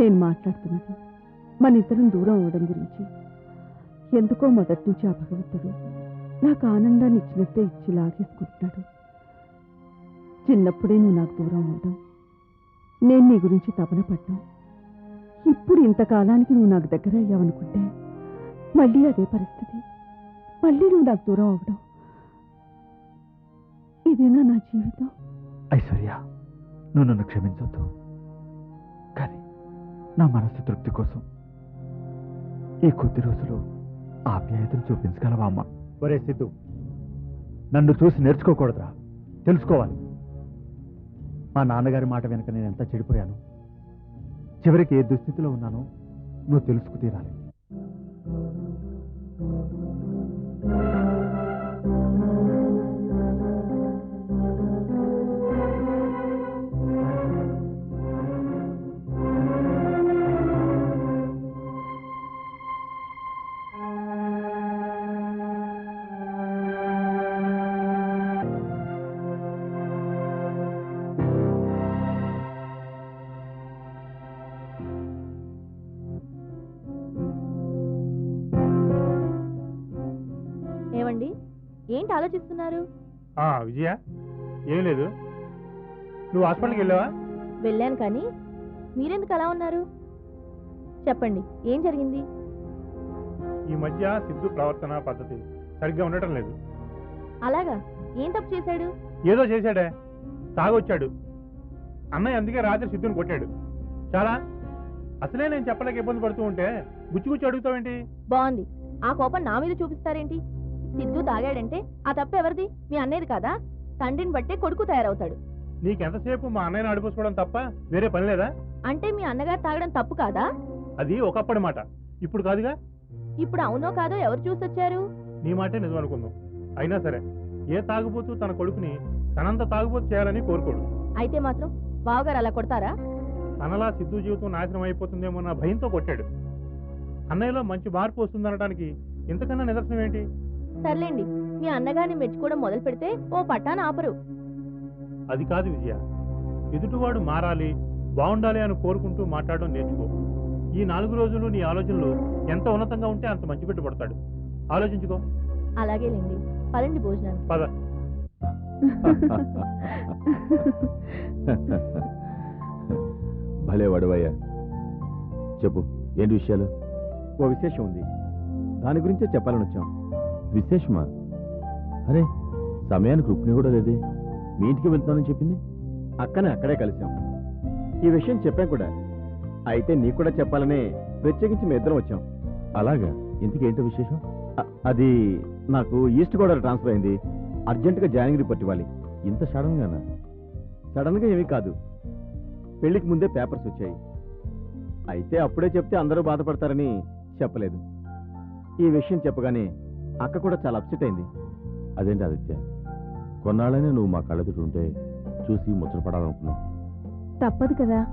నేను మాట్లాడుతున్నది మన ఇద్దరం దూరం అవడం గురించి. ఎందుకో మొదటి నుంచి ఆ భగవంతుడు నాకు ఆనందాన్ని ఇచ్చినట్టే ఇచ్చి లాగేసుకుంటున్నాడు. చిన్నప్పుడే నువ్వు నాకు దూరం అవడం నేను నీ గురించి తపన పడ్డాం ఇప్పుడు ఇంతకాలానికి నువ్వు నాకు దగ్గర అయ్యావనుకుంటే మళ్ళీ అదే పరిస్థితి. మళ్ళీ నువ్వు నాకు దూరం అవడం ఇదేనా నా జీవితం? ఐశ్వర్య నువ్వు నన్ను క్షమించొద్దు. కానీ నా మనస్సు తృప్తి కోసం. ఈ కొద్ది రోజులు ఆప్యాయతను చూపించగలవా అమ్మ? ఒరే సిద్ధు నన్ను చూసి నేర్చుకోకూడదురా. తెలుసుకోవాలి. మా నాన్నగారి మాట వెనుక నేను ఎంత చెడిపోయాను? చివరికి ఏ దుస్థితిలో ఉన్నానో నువ్వు తెలుసుకు తీరాలి. ఆలోచిస్తున్నారు? ఆ, విజయ ఏం లేదు. నువ్వు హాస్పిటల్కి వెళ్ళావా? వెళ్ళాను కానీ మీరెందుకు అలా ఉన్నారు? చెప్పండి ఏం జరిగింది? ఈ మధ్య సిద్ధు ప్రవర్తన పద్ధతి సరిగ్గా ఉండటం లేదు. అలాగా? ఏం తప్పు చేశాడు? ఏదో చేశాడే. తాగొచ్చాడు. అన్నయ్య అందుకే రాత్రి సిద్ధుని కొట్టాడు. చాలా అసలే నేను చెప్పలేక ఇబ్బంది పడుతూ ఉంటే గుచ్చి గుచ్చి అడుగుతావేంటి? బాగుంది. ఆ కోపం నా మీద చూపిస్తారేంటి? సిద్ధు తాగాడంటే ఆ తప్పు ఎవరిది? మీ అన్నయ్యది కాదా? తండ్రిని బట్టే కొడుకు తయారవుతాడు. నీకెంతసేపు మా అన్నయ్యని అడిపోసుకోవడం తప్ప వేరే పని లేదా? అంటే మీ అన్నగారు తాగడం తప్పు కాదా? అది ఒకప్పటి మాట. ఇప్పుడు కాదుగా? ఇప్పుడు అవునో కాదో ఎవరు చూసొచ్చారు? నీ మాటే నిజం అనుకుందాం. అయినా సరే ఏ తాగుబోతూ తన కొడుకుని తనంత తాగుబోతు చేయాలని కోరుకోడు. అయితే మాత్రం బావగారు అలా కొడతారా? తనలా సిద్ధు జీవితం నాశనం అయిపోతుందేమో నా భయంతో కొట్టాడు. అన్నయ్యలో మంచి మార్పు వస్తుందనడానికి ఇంతకన్నా నిదర్శనం ఏంటి? సర్లేండి మీ అన్నగారిని మెచ్చుకోవడం మొదలు పెడితే ఓ పట్టాన ఆపరు. అది కాదు విజయ. ఎదుటివాడు మారాలి బాగుండాలి అని కోరుకుంటూ మాట్లాడడం నేర్చుకో. ఈ నాలుగు రోజులు నీ ఆలోచనలు ఎంత ఉన్నతంగా ఉంటే అంత మంచి పెట్టుబడతాడు. ఆలోచించుకో. అలాగేలేండి పదండి భోజనానికి. పద. భలే వడవయ్యా. చెప్పు ఏంటి విషయాలు? ఓ విశేషం ఉంది. దాని గురించే చెప్పాలని వచ్చాం. విశేషమా? అరే సమయానికి రుక్మిణి కూడా లేదే. మీ ఇంటికి వెళ్తానని చెప్పింది? అక్కనే అక్కడే కలిసాం ఈ విషయం చెప్పాం కూడా. అయితే నీకు కూడా చెప్పాలనే ప్రత్యేకించి మీ ఇద్దరం వచ్చాం. అలాగా? ఇంతకేంటో విశేషం? అ- అది నాకు ఈస్ట్ గోదావరి ట్రాన్స్ఫర్ అయింది. అర్జెంటుగా జాయినింగ్ రిపోర్ట్ ఇవ్వాలి. ఇంత సడన్ గానా సడన్గా ఏమీ కాదు. పెళ్ళికి ముందే పేపర్స్ వచ్చాయి. అయితే అప్పుడే చెప్తే అందరూ బాధపడతారని చెప్పలేదు. ఈ విషయం చెప్పగానే అక్క కూడా చాలా అప్సెట్ అయింది. అదేంటి ఆదిత్య? కొన్నాళ్ళనే నువ్వు మా కళ్ళెదుట ఉంటే చూసి ముచ్చటపడాలనుకున్నావు తప్పదు కదా.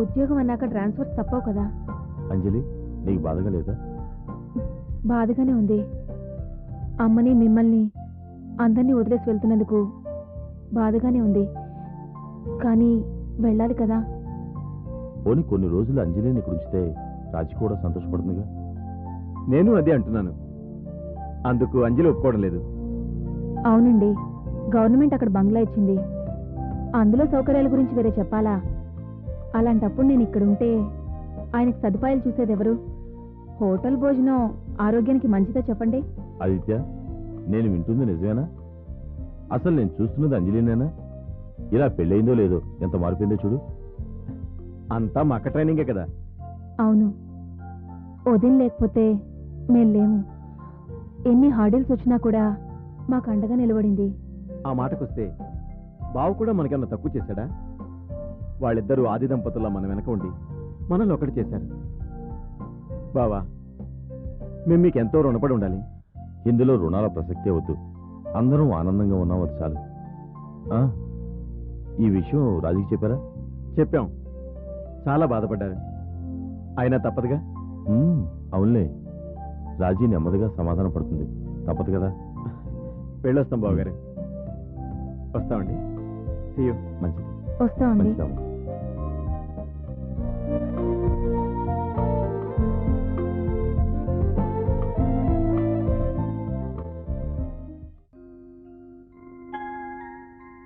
ఉద్యోగం అన్నాక ట్రాన్స్ఫర్స్ తప్పవు కదా. అంజలి నీకు బాధగా లేదా? బాధగానే ఉంది. అమ్మని మిమ్మల్ని అందరినీ వదిలేసి వెళ్తున్నందుకు బాధగానే ఉంది. కానీ వెళ్ళాలి కదా. పోనీ కొన్ని రోజులు అంజలిని ఇక్కడ ఉంచితే రాజీ కూడా సంతోషపడుతుందిగా? నేను అదే అంటున్నాను. అందుకు అంజలి ఒప్పుకోవడం లేదు. అవునండి. గవర్నమెంట్ అక్కడ బంగ్లా ఇచ్చింది. అందులో సౌకర్యాల గురించి వేరే చెప్పాలా? అలాంటప్పుడు నేను ఇక్కడ ఉంటే ఆయనకు సదుపాయాలు చూసేది ఎవరు? హోటల్ భోజనం ఆరోగ్యానికి మంచిదో చెప్పండి? ఆదిత్య నేను వింటుంది నిజమేనా? అసలు నేను చూస్తున్నది అంజలినేనా? ఇలా పెళ్ళయిందో లేదో ఎంత మారిపోయిందో చూడు. అంతా మా అక్క ట్రైనింగే కదా. అవును. ఉదయం లేకపోతే మేం లేము. ఎన్ని హార్డిల్స్ వచ్చినా కూడా మాకు అండగా నిలబడింది. ఆ మాటకొస్తే బావు కూడా మనకన్నా తక్కువ చేశాడా? వాళ్ళిద్దరూ ఆది దంపతుల్లా మన వెనక ఉండి మనల్ని ఒకటి చేశారు. బావా మేము మీకు ఎంతో రుణపడి ఉండాలి. ఇందులో రుణాల ప్రసక్తే వద్దు. అందరం ఆనందంగా ఉన్నాం అది చాలు. ఆ, ఈ విషయం రాజుకి చెప్పారా? చెప్పాం. చాలా బాధపడ్డారు. అయినా తప్పదుగా? ఉమ్, అవునులే. రాజీ నెమ్మదిగా సమాధాన పడుతుంది. తప్పదు కదా? పెళ్ళొస్తాం బావగారు. వస్తామండి. వస్తామండి.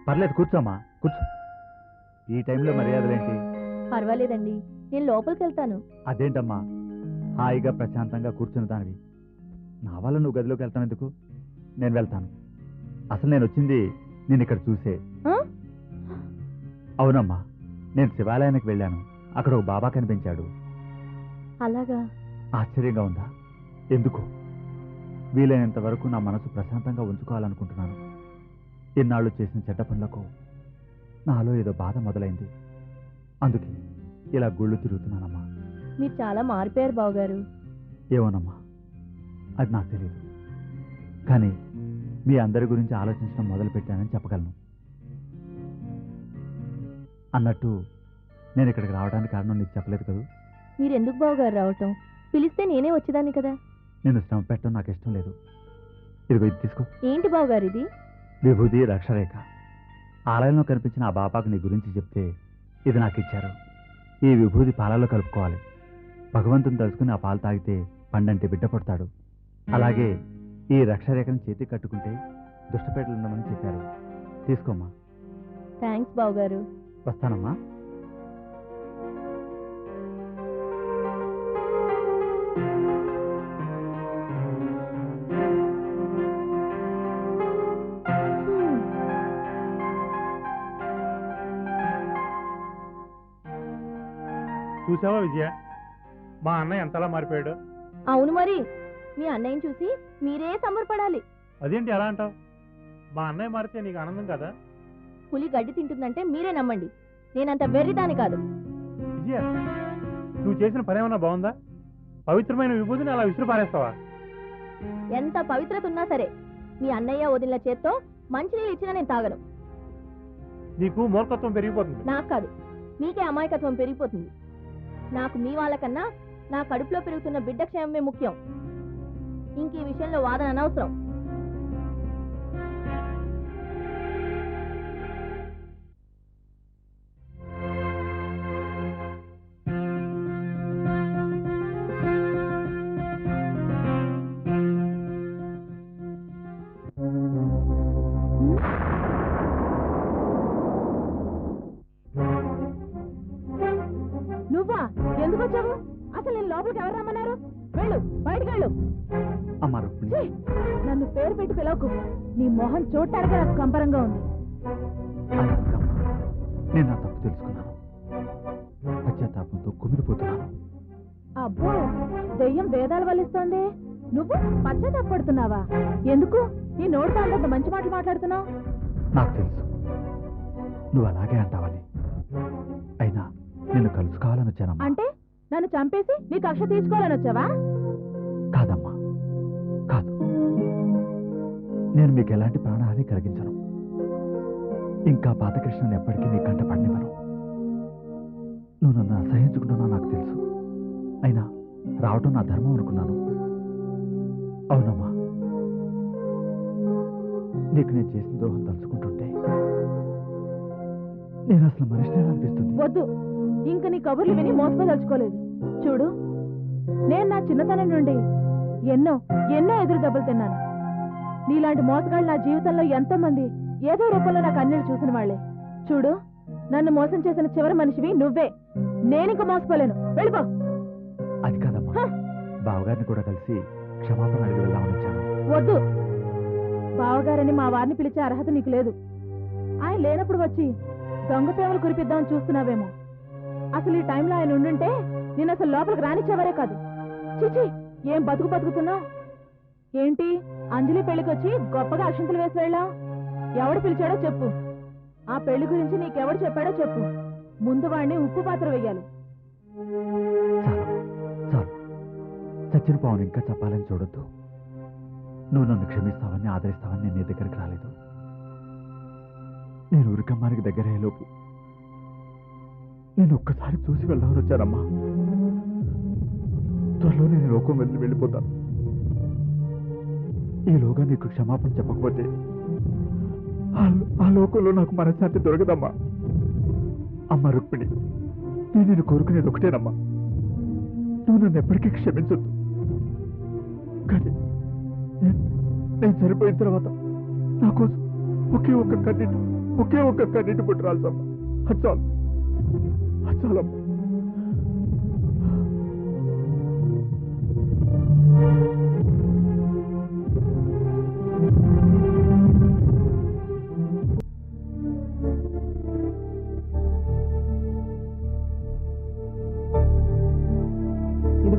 పర్లేదు కూర్చోమా కూర్చో. ఈ టైంలో మర్యాదలేంటి పర్వాలేదండి. నేను లోపలికి వెళ్తాను అదేంటమ్మా? హాయిగా ప్రశాంతంగా కూర్చుని దానివి. నా వల్ల నువ్వు గదిలోకి వెళ్తాను ఎందుకు నేను వెళ్తాను. అసలు నేను వచ్చింది నేను ఇక్కడ చూసే? అవునమ్మా నేను శివాలయానికి వెళ్ళాను. అక్కడ ఒక బాబా కనిపించాడు. అలాగా? ఆశ్చర్యంగా ఉందా? ఎందుకు? వీలైనంత వరకు నా మనసు ప్రశాంతంగా ఉంచుకోవాలనుకుంటున్నాను. ఇన్నాళ్ళు చేసిన చెడ్డ పనులకు నాలో ఏదో బాధ మొదలైంది. అందుకే ఇలా గుళ్ళు తిరుగుతున్నానమ్మా. మీరు చాలా మారిపోయారు బావగారు. ఏమోనమ్మా అది నాకు తెలియదు కానీ మీ అందరి గురించి ఆలోచించడం మొదలుపెట్టానని చెప్పగలను. అన్నట్టు నేను ఇక్కడికి రావడానికి కారణం నీకు చెప్పలేదు కదా? మీరు ఎందుకు బావగారు రావటం? పిలిస్తే నేనే వచ్చేదాన్ని కదా? నేను శ్రమ పెట్టడం నాకు ఇష్టం లేదు. ఇదిగో ఇది తీసుకో. ఏంటి బావగారు ఇది? విభూది రక్షరేఖ. ఆలయంలో కనిపించిన ఆ బాబాకు నీ గురించి చెప్తే ఇది నాకు ఇచ్చారు. ఈ విభూది పాలలో కలుపుకోవాలి. భగవంతుని తలుచుకుని ఆ పాలు తాగితే పండంటి బిడ్డ పుడతాడు. అలాగే ఈ రక్షరేఖను చేతికి కట్టుకుంటే దుష్టపేటలు ఉండమని చెప్పారు. తీసుకోమ్మా. థ్యాంక్స్ బావగారు. వస్తానమ్మా. చూసావా విజయ? మా అన్నయ్య ఎంతలా మారిపోయాడు? అవును మరి. మీ అన్నయ్యని చూసి మీరే సంబరపడాలి. అదేంటి ఎలా అంటావు? మా అన్నయ్య మారితే నీకు ఆనందం కదా? పులి గడ్డి తింటుందంటే మీరే నమ్మండి. నేనంత వెర్రిదాని కాదు. విజయ నువ్వు చేసిన పని ఏమన్నా బాగుందా? పవిత్రమైన విభూతిని అలా విసిరి పారేస్తావా? ఎంత పవిత్రత ఉన్నా సరే మీ అన్నయ్య వదిలిన చేత్తో మంచినీళ్ళు ఇచ్చినా నేను తాగను. నీకు మూర్ఖత్వం పెరిగిపోతుంది. నాకు కాదు మీకే అమాయకత్వం పెరిగిపోతుంది. నాకు మీ వాళ్ళకన్నా నా కడుపులో పెరుగుతున్న బిడ్డ క్షేమమే ముఖ్యం. ఇంక ఈ విషయంలో వాదన అనవసరం. నువ్వా? ఎందుకు వచ్చావు అసలు నేను లోపలికి ఎవరు రమ్మన్నారు? వెళ్ళు బయటికి వెళ్ళు. అమ్మా రుక్మిణి. నన్ను పేరు పెట్టి పిలవకు. నీ మొహం చూడటానికి నాకు కంపరంగా ఉంది. అదనకమ్మా నేను నా తప్పు తెలుసుకున్నాను. పశ్చాత్తాపంతో కుమిలిపోతున్నాను. అబ్బో దెయ్యం వేదాలు వల్లిస్తోంది. నువ్వు పశ్చాత్తాపడుతున్నావా ఎందుకు? నీ నోటితో అంతంత మంచి మాటలు మాట్లాడుతున్నావు. నాకు తెలుసు. నువ్వు అలాగే అంటావని. అయినా నిన్ను కలుసుకోవాలని వచ్చానమ్మా. అంటే నన్ను చంపేసి నీ కక్ష తీర్చుకోవాలని వచ్చావా? కాదు. నేను మీకు ఎలాంటి ప్రాణహాని కలిగించను. ఇంకా పాత ఎప్పటికీ నీ కంట పడినివ్వను. నువ్వు నన్ను అసహించుకుంటున్నావు నాకు తెలుసు. అయినా రావటం నా ధర్మం అనుకున్నాను. అవునమ్మా. నీకు నేను చేసిన ద్రోహం తలుచుకుంటుంటే నేను అసలు మనిషిని అనిపిస్తుంది. వద్దు. ఇంక నీ కబుర్లు విని మోసపోదలుచుకోలేదు. చూడు నేను నా చిన్నతనం నుండి ఎన్నో ఎన్నో ఎదురు దెబ్బలు తిన్నాను. నీలాంటి మోసగాళ్ళు నా జీవితంలో ఎంతో మంది ఏదో రూపంలో నాకు అన్యులు చూసిన వాళ్ళే. చూడు నన్ను మోసం చేసిన చివరి మనిషివి నువ్వే. నేనింక మోసపోలేను. వెళ్ళిపో. అది కాదమ్మా! బావగారిని కూడా కలిసి క్షమాపణ అడిగి వెళ్దామని వచ్చాను. వద్దు. బావగారని మా వారిని పిలిచే అర్హత నీకు లేదు. ఆయన లేనప్పుడు వచ్చి దొంగ ప్రేమలు కురిపిద్దామని చూస్తున్నావేమో. అసలు ఈ టైంలో ఆయన ఉండుంటే నేను అసలు లోపలికి రానిచ్చేవారే కాదు. చిచి ఏం బతుకు బతుకుతున్నావు ఏంటి? అంజలి పెళ్ళికొచ్చి గొప్పగా అక్షంతలు వేసి వెళ్ళా ఎవడు పిలిచాడో చెప్పు. ఆ పెళ్ళి గురించి నీకెవడు చెప్పాడో చెప్పు. ముందు వాడిని ఉప్పు పాత్ర వెయ్యాలి. చచ్చిన పావును ఇంకా చెప్పాలని చూడొద్దు. నువ్వు నన్ను క్షమిస్తావని ఆదరిస్తావని నేను నీ దగ్గరికి రాలేదు. నేను ఉరికమ్మానికి దగ్గరయ్యేలోపు నేను ఒక్కసారి చూసి వెళ్దామని వచ్చానమ్మా. త్వరలో నేను లోకం వెళ్ళి వెళ్ళిపోతాను. ఈలోగా నీకు క్షమాపణ చెప్పకపోతే ఆ లోకంలో నాకు మనశ్శాంతి దొరకదమ్మా. అమ్మ రుక్మిణి నేను నేను కోరుకునేది ఒకటేనమ్మా. నువ్వు నన్ను ఎప్పటికీ క్షమించొద్దు. కానీ నేను చనిపోయిన తర్వాత నా కోసం ఒకే ఒక్క కన్నీటి ఒకే ఒక్క కన్నీటి పుట్టరాల్సమ్మా అది చాలు. ఇదిగో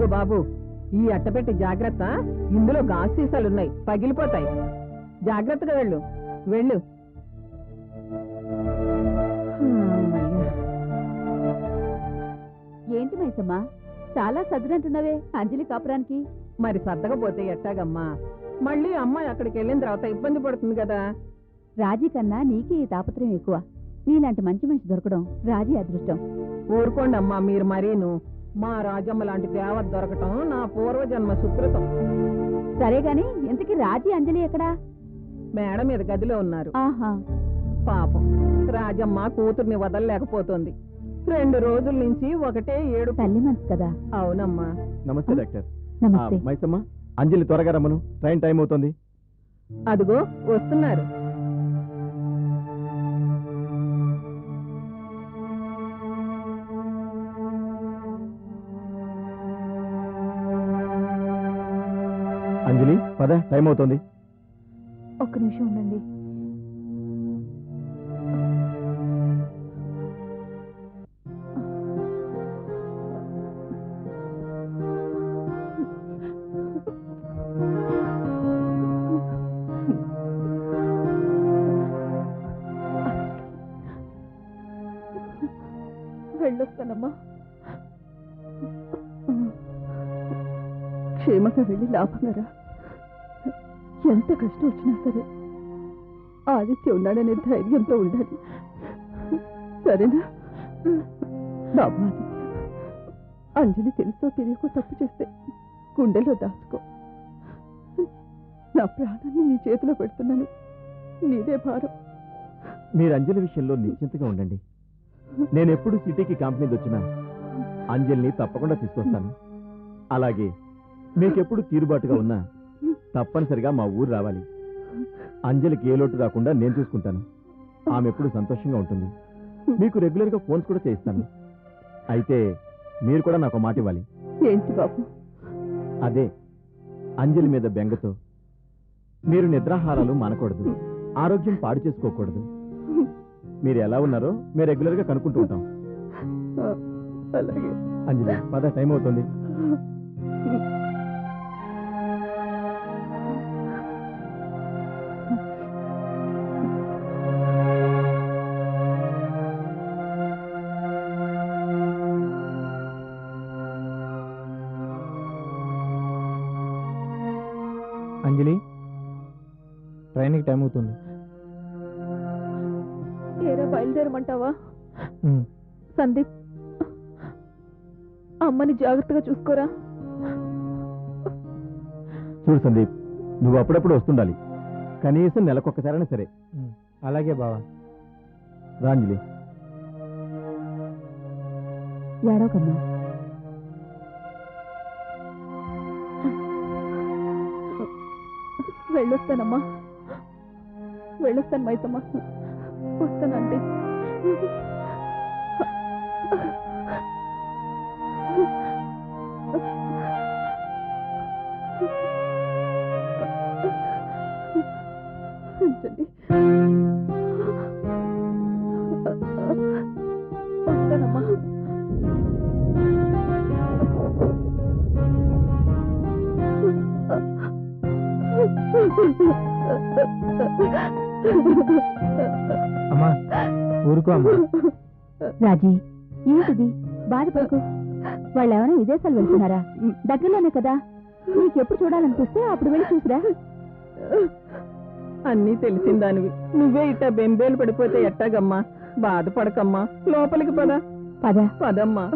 బాబు ఈ అట్టపెట్టి జాగ్రత్త. ఇందులో గాజు సీసాలున్నాయి. పగిలిపోతాయి. జాగ్రత్తగా వెళ్ళు. వెళ్ళు. ఏంటి మైసమ్మా? చాలా సదినంటున్నావే అంజలి కాపురానికి. మరి సర్దకపోతే ఎట్టాగమ్మా? మళ్ళీ అమ్మాయి అక్కడికి వెళ్ళిన తర్వాత ఇబ్బంది పడుతుంది కదా. రాజీ కన్నా నీకే ఈ తాపత్రయం ఎక్కువ. నీలాంటి మంచి మనిషి దొరకడం రాజీ అదృష్టం. ఊరుకోండి అమ్మా మీరు మరీను. మా రాజమ్మ లాంటి దేవత దొరకటం నా పూర్వజన్మ సుకృతం. సరే గాని ఇంతకీ రాజీ అంజలి ఎక్కడా? మేడ మీద గదిలో ఉన్నారు. ఆహా. పాపం రాజమ్మ కూతుర్ని వదలలేకపోతుంది. రెండు రోజుల నుంచి ఒకటే ఏడు తల్లి మనసు కదా. అవునమ్మా. నమస్తే డాక్టర్. నమస్తే. మైసమ్మ అంజలి త్వరగా రమ్మను. ట్రైన్ టైం అవుతుంది. అదిగో వస్తున్నారు. అంజలి పద టైం అవుతుంది. ఒక్క నిమిషం ఉండండి. క్షేమంగా వెళ్ళి లాభంగా ఎంత కష్టం వచ్చినా సరే ఆదిత్య ఉన్నాడనే ధైర్యంతో ఉండాలి. సరేనా? బాబు ఆదిత్య అంజలి తెలుసో తెలియకో తప్పు చేస్తే గుండెలో దాచుకో. నా ప్రాణాన్ని నీ చేతిలో పెడుతున్నాను. నీదే భారం. మీరు అంజలి విషయంలో నిశ్చింతగా ఉండండి. నేను ఎప్పుడు సిటీకి కంపెనీకి వచ్చినా అంజలిని తప్పకుండా తీసుకొస్తాను. అలాగే మీకెప్పుడు తీరుబాటుగా ఉన్నా తప్పనిసరిగా మా ఊరు రావాలి. అంజలికి ఏ లోటు రాకుండా నేను చూసుకుంటాను. ఆమె ఎప్పుడు సంతోషంగా ఉంటుంది. మీకు రెగ్యులర్గా ఫోన్స్ కూడా చేయిస్తాను. అయితే మీరు కూడా నాకు మాట ఇవ్వాలి. ఏంటి బాబు? అదే అంజలి మీద బెంగతో మీరు నిద్రాహారాలు మానకూడదు. ఆరోగ్యం పాడు చేసుకోకూడదు. మీరు ఎలా ఉన్నారో మేము రెగ్యులర్గా కనుక్కుంటూ ఉంటాం. అలాగే. అంజలి పద టైం అవుతుంది. అమ్మని జాగ్రత్తగా చూసుకోరా? చూడు సందీప్ నువ్వు అప్పుడప్పుడు వస్తుండాలి. కనీసం నెలకొక్కసారైనా సరే. అలాగే బావా. రాంజలి. ఏడవకమ్మా. వెళ్ళొస్తానమ్మా. వెళ్ళొస్తాను మైసమ్మ వస్తానంటే ఊరుకో అమ్మా. రాజీ ఏంటిది బాధపడకు. వాళ్ళు ఏమైనా విదేశాలు వెళ్తున్నారా? దగ్గరలోనే కదా. నీకెప్పుడు చూడాలనిపిస్తే అప్పుడు వెళ్ళి చూసిరా. అన్నీ తెలిసిందానివి నువ్వే ఇట్ట బెంబేలు పడిపోతే ఎట్టాగమ్మా? బాధపడకమ్మా. లోపలికి పద. పద. పదమ్మా.